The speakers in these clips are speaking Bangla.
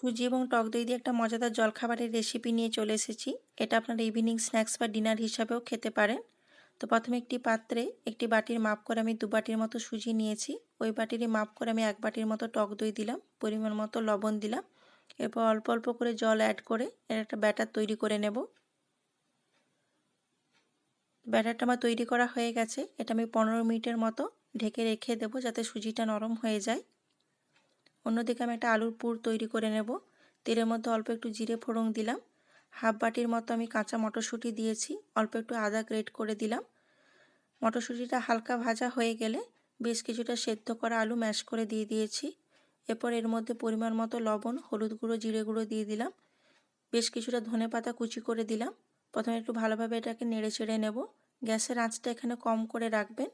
সুজি এবং টক দই দিয়ে একটা মজাদার জলখাবারের রেসিপি নিয়ে চলে এসেছি। এটা আপনারা ইভিনিং স্ন্যাক্স বা ডিনার হিসাবেও খেতে পারেন। তো প্রথমে একটি পাত্রে একটি বাটির মাপ করে আমি দু বাটির মতো সুজি নিয়েছি। ওই বাটিরই মাপ করে আমি এক বাটির মতো টক দই দিলাম, পরিমাণ মতো লবণ দিলাম। এরপর অল্প অল্প করে জল অ্যাড করে এর একটা ব্যাটার তৈরি করে নেব। ব্যাটারটা আমার তৈরি করা হয়ে গেছে। এটা আমি পনেরো মিনিটের মতো ঢেকে রেখে দেবো যাতে সুজিটা নরম হয়ে যায়। অন্যদিকে আমি একটা আলুর পুর তৈরি করে নেব। তেলের মধ্যে অল্প একটু জিরে ফোড়ন দিলাম। হাফ বাটির মতো আমি কাঁচা মটরশুঁটি দিয়েছি। অল্প একটু আদা গ্রেট করে দিলাম। মটরশুঁটিটা হালকা ভাজা হয়ে গেলে বেশ কিছুটা সেদ্ধ করা আলু ম্যাশ করে দিয়ে দিয়েছি। এরপর এর মধ্যে পরিমাণ মতো লবণ, হলুদ গুঁড়ো, জিরে গুঁড়ো দিয়ে দিলাম। বেশ কিছুটা ধনে পাতা কুচি করে দিলাম। প্রথমে একটু ভালোভাবে এটাকে নেড়ে চেড়ে নেব। গ্যাসের আঁচটা এখানে কম করে রাখবেন।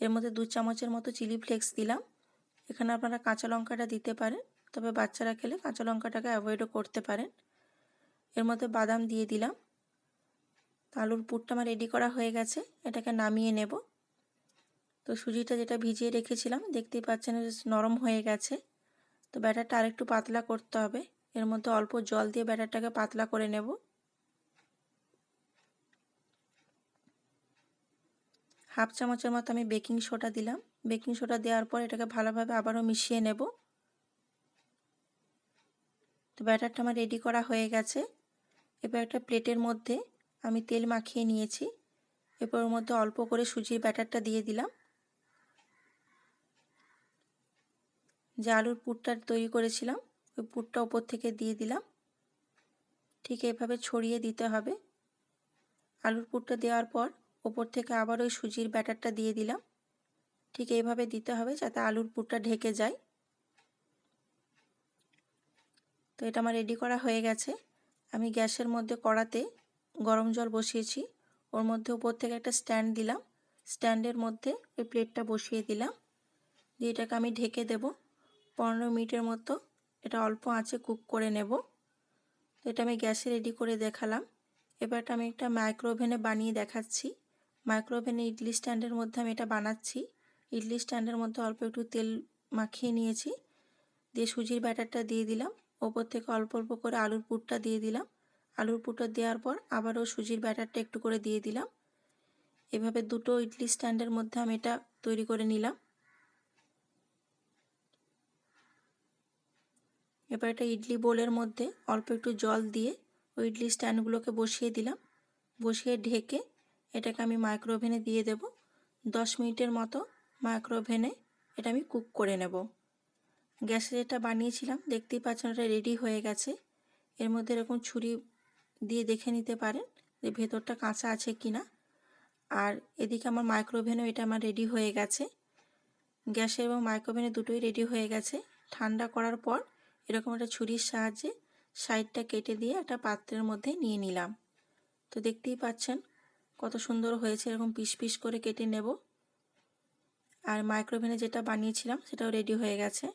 এর মধ্যে দু চামচের মতো চিলি ফ্লেক্স দিলাম। এখানে আপনারা কাঁচা লঙ্কাটা দিতে পারেন, তবে বাচ্চারা খেলে কাঁচা লঙ্কাটাকে অ্যাভয়েডও করতে পারেন। এর মধ্যে বাদাম দিয়ে দিলাম। আলুর পুরটা আমার রেডি করা হয়ে গেছে, এটাকে নামিয়ে নেব। তো সুজিটা যেটা ভিজিয়ে রেখেছিলাম, দেখতেই পাচ্ছেন নরম হয়ে গেছে। তো ব্যাটারটা আরেকটু পাতলা করতে হবে। এর মধ্যে অল্প জল দিয়ে ব্যাটারটাকে পাতলা করে নেব। হাফ চামচের মতো আমি বেকিং সোডা দিলাম। বেকিং সোডা দেওয়ার পর এটাকে ভালোভাবে আবারও মিশিয়ে নেব। তো ব্যাটারটা আমার রেডি করা হয়ে গেছে। এবার একটা প্লেটের মধ্যে আমি তেল মাখিয়ে নিয়েছি। এরপর ওর মধ্যে অল্প করে সুজির ব্যাটারটা দিয়ে দিলাম। যে আলুর পুরটা তৈরি করেছিলাম, ওই পুরটা ওপর থেকে দিয়ে দিলাম। ঠিক এভাবে ছড়িয়ে দিতে হবে। আলুর পুরটা দেওয়ার পর ওপর থেকে আবার ওই সুজির ব্যাটারটা দিয়ে দিলাম। ঠিক এইভাবে দিতে হবে যাতে আলুর পুরটা ঢেকে যায়। তো এটা আমার রেডি করা হয়ে গেছে। আমি গ্যাসের মধ্যে কড়াতে গরম জল বসিয়েছি। ওর মধ্যে উপর থেকে একটা স্ট্যান্ড দিলাম। স্ট্যান্ডের মধ্যে ওই প্লেটটা বসিয়ে দিলাম। দিয়ে এটাকে আমি ঢেকে দেব। পনেরো মিনিটের মতো এটা অল্প আঁচে কুক করে নেব। এটা আমি গ্যাসে রেডি করে দেখালাম। এবারটা আমি একটা মাইক্রো ওভেনে বানিয়ে দেখাচ্ছি। মাইক্রো ওভেনে ইডলি স্ট্যান্ডের মধ্যে আমি এটা বানাচ্ছি। ইডলি স্ট্যান্ডের মধ্যে অল্প একটু তেল মাখিয়ে নিয়েছি। দিয়ে সুজির ব্যাটারটা দিয়ে দিলাম। ওপর থেকে অল্প অল্প করে আলুর পুরটা দিয়ে দিলাম। আলুর পুরটা দেওয়ার পর আবারও সুজির ব্যাটারটা একটু করে দিয়ে দিলাম। এভাবে দুটো ইডলি স্ট্যান্ডের মধ্যে আমি এটা তৈরি করে নিলাম। এবার একটা ইডলি বোলের মধ্যে অল্প একটু জল দিয়ে ওই ইডলি স্ট্যান্ডগুলোকে বসিয়ে দিলাম। বসিয়ে ঢেকে এটাকে আমি মাইক্রো ওভেনে দিয়ে দেব। দশ মিনিটের মতো মাইক্রো ওভেনে এটা আমি কুক করে নেব। গ্যাসে যেটা বানিয়েছিলাম, দেখতেই পাচ্ছেন ওটা রেডি হয়ে গেছে। এর মধ্যে এরকম ছুরি দিয়ে দেখে নিতে পারেন যে ভেতরটা কাঁচা আছে কি না আর এদিকে আমার মাইক্রোওভেনও এটা আমার রেডি হয়ে গেছে। গ্যাসে এবং মাইক্রোওভেনে দুটোই রেডি হয়ে গেছে। ঠান্ডা করার পর এরকম একটা ছুরির সাহায্যে সাইডটা কেটে দিয়ে একটা পাত্রের মধ্যে নিয়ে নিলাম। তো দেখতেই পাচ্ছেন কত সুন্দর হয়েছে, এরকম পিস পিস করে কেটে নেব। আর মাইক্রোভেনে যেটা বানিয়েছিলাম, সেটাও রেডি হয়ে গেছে।